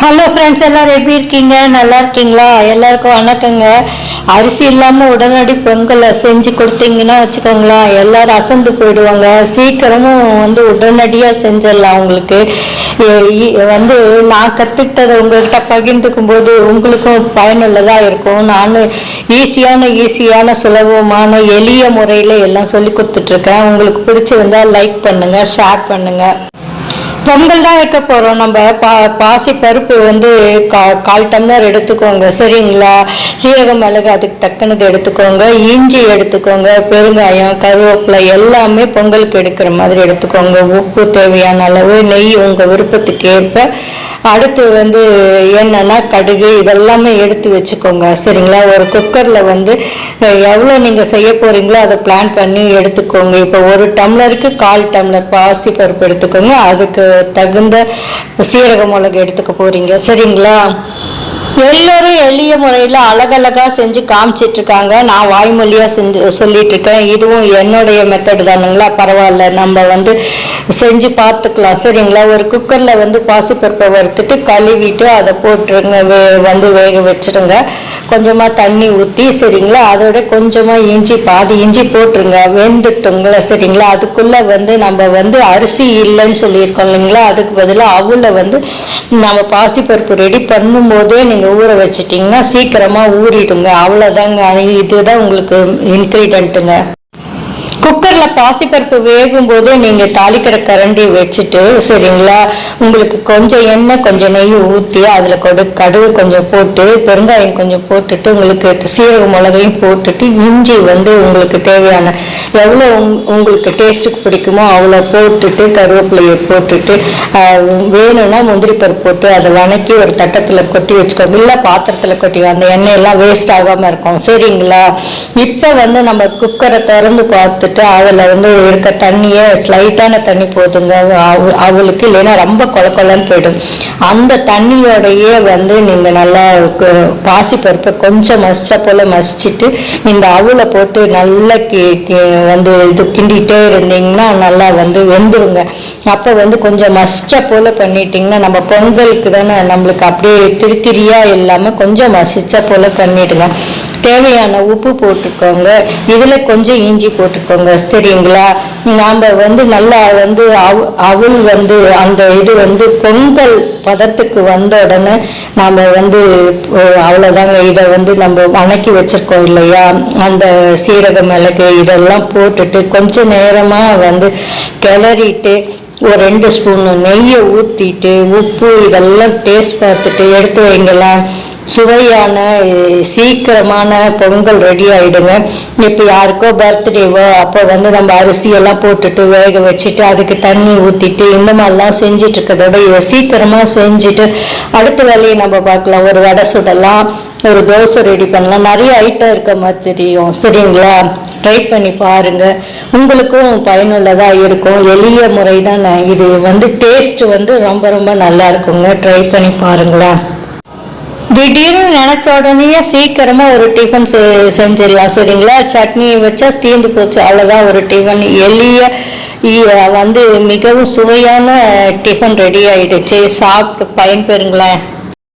Hello friends எல்லாரும் எப்படி இருக்கீங்க? நல்லா இருக்கீங்களா? எல்லாருக்கும் வணக்கங்க. அரிசி இல்லாமல் உடனடி பொங்கலை செஞ்சு கொடுத்தீங்கன்னா வச்சுக்கோங்களேன் எல்லோரும் அசந்து போயிடுவாங்க. சீக்கிரமும் வந்து உடனடியாக செஞ்சிடலாம் உங்களுக்கு. வந்து நான் கற்றுக்கிட்டதை உங்கள்கிட்ட பகிர்ந்துக்கும் போது உங்களுக்கும் பயனுள்ளதாக இருக்கும். நான் ஈஸியான ஈஸியான சுலபமான எளிய முறையில் எல்லாம் சொல்லி கொடுத்துட்ருக்கேன் உங்களுக்கு பிடிச்சிருந்தா லைக் பண்ணுங்கள் ஷேர் பண்ணுங்கள் பொங்கல் தான் வைக்க போகிறோம் நம்ம பா பாசி பருப்பு வந்து கா கால் டம்ளர் எடுத்துக்கோங்க. சரிங்களா? சீரகம் மிளகு அதுக்கு தக்கனது எடுத்துக்கோங்க இஞ்சி எடுத்துக்கோங்க பெருங்காயம் கருவேப்பிலை எல்லாமே பொங்கலுக்கு எடுக்கிற மாதிரி எடுத்துக்கோங்க. உப்பு தேவையான அளவு நெய் உங்கள் விருப்பத்துக்கு ஏற்ப. அடுத்து வந்து என்னென்னா கடுகு இதெல்லாமே எடுத்து வச்சுக்கோங்க. சரிங்களா? ஒரு குக்கரில் வந்து எவ்வளோ நீங்கள் செய்ய போகிறீங்களோ அதை பிளான் பண்ணி எடுத்துக்கோங்க. இப்போ ஒரு டம்ளருக்கு கால் டம்ளர் பாசி பருப்பு எடுத்துக்கோங்க. அதுக்கு தகுந்த சீரக மிளகு எடுத்துக்க போகிறீங்க சரிங்களா? எல்லோரும் எளிய முறையில் அழகழகாக செஞ்சு காமிச்சிட்டு இருக்காங்க நான் வாய்மொழியாக செஞ்சு சொல்லிட்டு இருக்கேன் இதுவும் என்னுடைய மெத்தடு தானுங்களா? பரவாயில்ல. நம்ம வந்து செஞ்சு பார்த்துக்கலாம். சரிங்களா? ஒரு குக்கரில் வந்து பாசிப்பருப்பை வறுத்துட்டு கழுவிட்டு அதை போட்டுருங்க. வே வந்து வேக வச்சிடுங்க கொஞ்சமாக தண்ணி ஊற்றி சரிங்களா? அதோட கொஞ்சமாக இஞ்சி பாதி இஞ்சி போட்டுருங்க. வெந்துட்டுங்களா சரிங்களா? அதுக்குள்ளே வந்து நம்ம வந்து அரிசி இல்லைன்னு சொல்லியிருக்கோம் இல்லைங்களா? அதுக்கு பதிலாக அவுல வந்து நம்ம பாசிப்பருப்பு ரெடி பண்ணும்போதே நீங்கள் ஊற வச்சிட்டிங்கன்னா சீக்கிரமாக ஊறிடுங்க. அவ்வளோதாங்க இதுதான் உங்களுக்கு இன்க்ரீடியண்ட்டுங்க குக்கரில் பாசிப்பருப்பு வேகும் போது நீங்கள் தாளிக்கிற கரண்டி வச்சுட்டு சரிங்களா? உங்களுக்கு கொஞ்சம் எண்ணெய் கொஞ்சம் நெய் ஊற்றி அதில் கொடு கடுகு கொஞ்சம் போட்டு பெருங்காயம் கொஞ்சம் போட்டுட்டு உங்களுக்கு சீரக மிளகையும் போட்டுட்டு இஞ்சி வந்து உங்களுக்கு தேவையான எவ்வளோ உங்- உங்களுக்கு டேஸ்ட்டுக்கு பிடிக்குமோ அவ்வளோ போட்டுட்டு கருவேப்பிலையை போட்டுட்டு வேணும்னா முந்திரி பருப்பு போட்டு அதை வணக்கி ஒரு தட்டத்தில் கொட்டி வச்சுக்கோங்க இல்லை பாத்திரத்தில் கொட்டி அந்த எண்ணெயெல்லாம் வேஸ்ட் ஆகாமல் இருக்கும். சரிங்களா? இப்போ வந்து நம்ம குக்கரை திறந்து பார்த்து வச்சுட்டு அதில் வந்து இருக்க தண்ணியை ஸ்லைட்டான தண்ணி போதுங்க. அவளுக்கு இல்லைன்னா ரொம்ப கொல கொலன்னு போயிடும். அந்த தண்ணியோடையே வந்து நீங்கள் நல்லா பாசி பருப்பை கொஞ்சம் மசிச்ச போல் மசிச்சுட்டு இந்த அவளை போட்டு நல்லா கி கி- வந்து இது கிண்டிகிட்டே இருந்தீங்கன்னா நல்லா வந்து வெந்துருங்க. அப்போ வந்து கொஞ்சம் மசிச்ச போல் பண்ணிட்டீங்கன்னா நம்ம பொங்கலுக்கு தானே நம்மளுக்கு அப்படியே திருத்திரியாக இல்லாமல் கொஞ்சம் மசிச்ச போல் பண்ணிவிடுங்க தேவையான உப்பு போட்டுக்கோங்க. இதில் கொஞ்சம் இஞ்சி போட்டுக்கோங்க. சரிங்களா? நாம் வந்து நல்லா வந்து அவ் அவள் வந்து அந்த இது வந்து பொங்கல் பதத்துக்கு வந்த உடனே நாம் வந்து அவ்வளோதாங்க இதை வந்து நம்ம வணக்கி வச்சிருக்கோம் இல்லையா? அந்த சீரக மிளகு இதெல்லாம் போட்டுட்டு கொஞ்ச நேரமாக வந்து கிளறிட்டு ஒரு ரெண்டு ஸ்பூன் நெய்யை ஊற்றிட்டு உப்பு இதெல்லாம் டேஸ்ட் பார்த்துட்டு எடுத்து வைங்களேன். சுவையான சீக்கிரமான பொங்கல் ரெடி ஆகிடுங்க இப்போ யாருக்கோ பர்த்டேவோ அப்போ வந்து நம்ம அரிசியெல்லாம் போட்டுட்டு வேக வச்சுட்டு அதுக்கு தண்ணி ஊற்றிட்டு இந்த மாதிரிலாம் செஞ்சுட்டு இருக்கிறதோட இதை சீக்கிரமாக செஞ்சுட்டு அடுத்த வேலையை நம்ம பார்க்கலாம். ஒரு வடை சுடலாம் ஒரு தோசை ரெடி பண்ணலாம். நிறைய ஐட்டம் இருக்க மாதிரி தெரியும் சரிங்களா? ட்ரை பண்ணி பாருங்கள் உங்களுக்கும் பயனுள்ளதாக இருக்கும். எளிய முறை தானே இது வந்து டேஸ்ட் வந்து ரொம்ப ரொம்ப நல்லா இருக்குங்க. ட்ரை பண்ணி பாருங்களேன். திடீர்னு நினச்ச உடனே சீக்கிரமா ஒரு டிஃபன் செ- செஞ்சிடலாம் சரிங்களா? சட்னி வச்சா தீர்ந்து போச்சு அவ்வளோதான் ஒரு டிஃபன் எளிய வந்து மிகவும் சுவையான டிஃபன் ரெடி ஆயிடுச்சு. சாப்பிட்டு பயன்பெறுங்களேன்.